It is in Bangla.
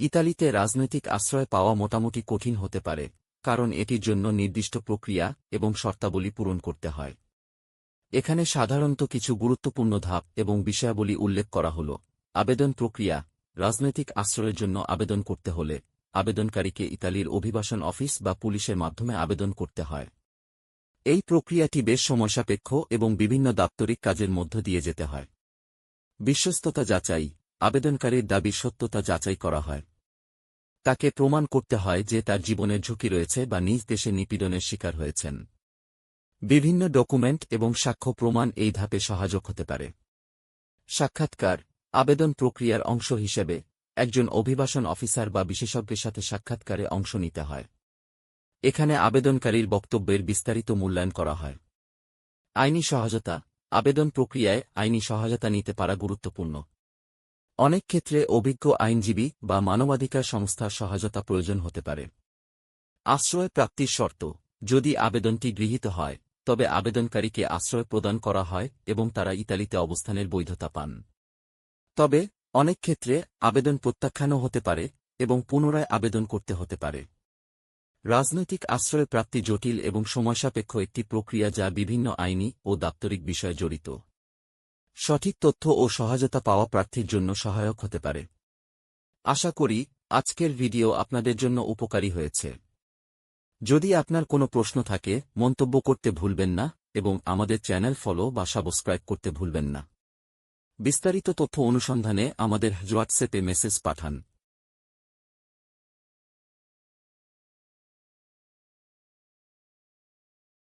ইতালিতে রাজনৈতিক আশ্রয় পাওয়া মোটামুটি কঠিন হতে পারে, কারণ এটির জন্য নির্দিষ্ট প্রক্রিয়া এবং শর্তাবলী পূরণ করতে হয়। এখানে সাধারণত কিছু গুরুত্বপূর্ণ ধাপ এবং বিষয়াবলী উল্লেখ করা হল। আবেদন প্রক্রিয়া, রাজনৈতিক আশ্রয়ের জন্য আবেদন করতে হলে আবেদনকারীকে ইতালির অভিবাসন অফিস বা পুলিশের মাধ্যমে আবেদন করতে হয়। এই প্রক্রিয়াটি বেশ সময়সাপেক্ষ এবং বিভিন্ন দাপ্তরিক কাজের মধ্য দিয়ে যেতে হয়। বিশ্বস্ততা যাচাই আবেদনকারীর দাবির সত্যতা যাচাই করা হয়। তাকে প্রমাণ করতে হয় যে তার জীবনের ঝুঁকি রয়েছে বা নিজ দেশে নিপীড়নের শিকার হয়েছেন। বিভিন্ন ডকুমেন্ট এবং সাক্ষ্য প্রমাণ এই ধাপে সহায়ক হতে পারে। সাক্ষাৎকার, আবেদন প্রক্রিয়ার অংশ হিসেবে একজন অভিবাসন অফিসার বা বিশেষজ্ঞের সাথে সাক্ষাৎকারে অংশ নিতে হয়। এখানে আবেদনকারীর বক্তব্যের বিস্তারিত মূল্যায়ন করা হয়। আইনি সহায়তা আবেদন প্রক্রিয়ায় আইনি সহায়তা নিতে পারা গুরুত্বপূর্ণ। অনেক ক্ষেত্রে অভিজ্ঞ আইনজীবী বা মানবাধিকার সংস্থার সহায়তা প্রয়োজন হতে পারে। আশ্রয় প্রাপ্তির শর্ত, যদি আবেদনটি গৃহীত হয়, তবে আবেদনকারীকে আশ্রয় প্রদান করা হয় এবং তারা ইতালিতে অবস্থানের বৈধতা পান। তবে, অনেক ক্ষেত্রে আবেদন প্রত্যাখ্যানও হতে পারে এবং পুনরায় আবেদন করতে হতে পারে। রাজনৈতিক আশ্রয় প্রাপ্তি জটিল এবং সময়সাপেক্ষ একটি প্রক্রিয়া যা বিভিন্ন আইনি ও দাপ্তরিক বিষয়ে জড়িত। সঠিক তথ্য ও সহজতা পাওয়া প্রার্থীর জন্য সহায়ক হতে পারে। আশা করি আজকের ভিডিও আপনাদের জন্য উপকারী হয়েছে। যদি আপনার কোনো প্রশ্ন থাকে, মন্তব্য করতে ভুলবেন না এবং আমাদের চ্যানেল ফলো বা সাবস্ক্রাইব করতে ভুলবেন না। বিস্তারিত তথ্য অনুসন্ধানে আমাদের হোয়াটসঅ্যাপে মেসেজ পাঠান।